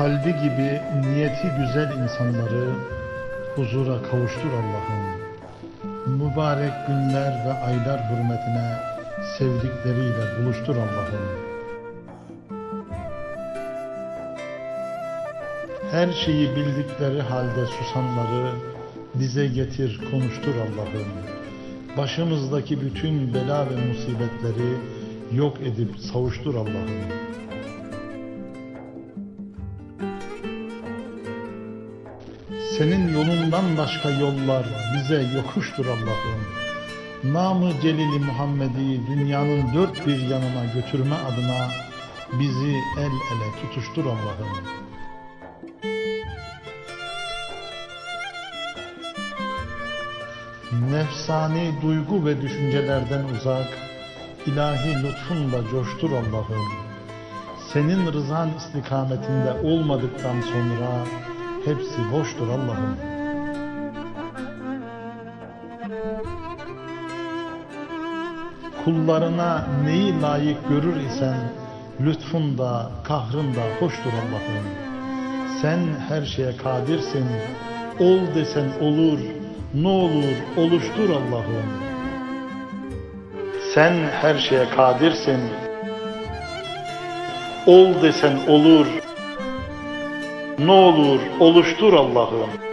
Kalbi gibi niyeti güzel insanları huzura kavuştur Allah'ım. Mübarek günler ve aylar hürmetine sevdikleriyle buluştur Allah'ım. Her şeyi bildikleri halde susanları bize getir konuştur Allah'ım. Başımızdaki bütün bela ve musibetleri yok edip savuştur Allah'ım. Senin yolundan başka yollar bize yokuştur Allah'ım. Namı Celili Muhammed'i dünyanın dört bir yanına götürme adına bizi el ele tutuştur Allah'ım. Nefsani duygu ve düşüncelerden uzak, ilahi lütfunla coştur Allah'ım. Senin rızan istikametinde olmadıktan sonra hepsi boştur Allah'ım. Kullarına neyi layık görür isen lütfun da kahrın da hoştur Allah'ım. Sen her şeye kadirsin. Ol desen olur. Ne olur oluştur Allah'ım. Sen her şeye kadirsin. Ol desen olur. Ne olur oluştur Allah'ım.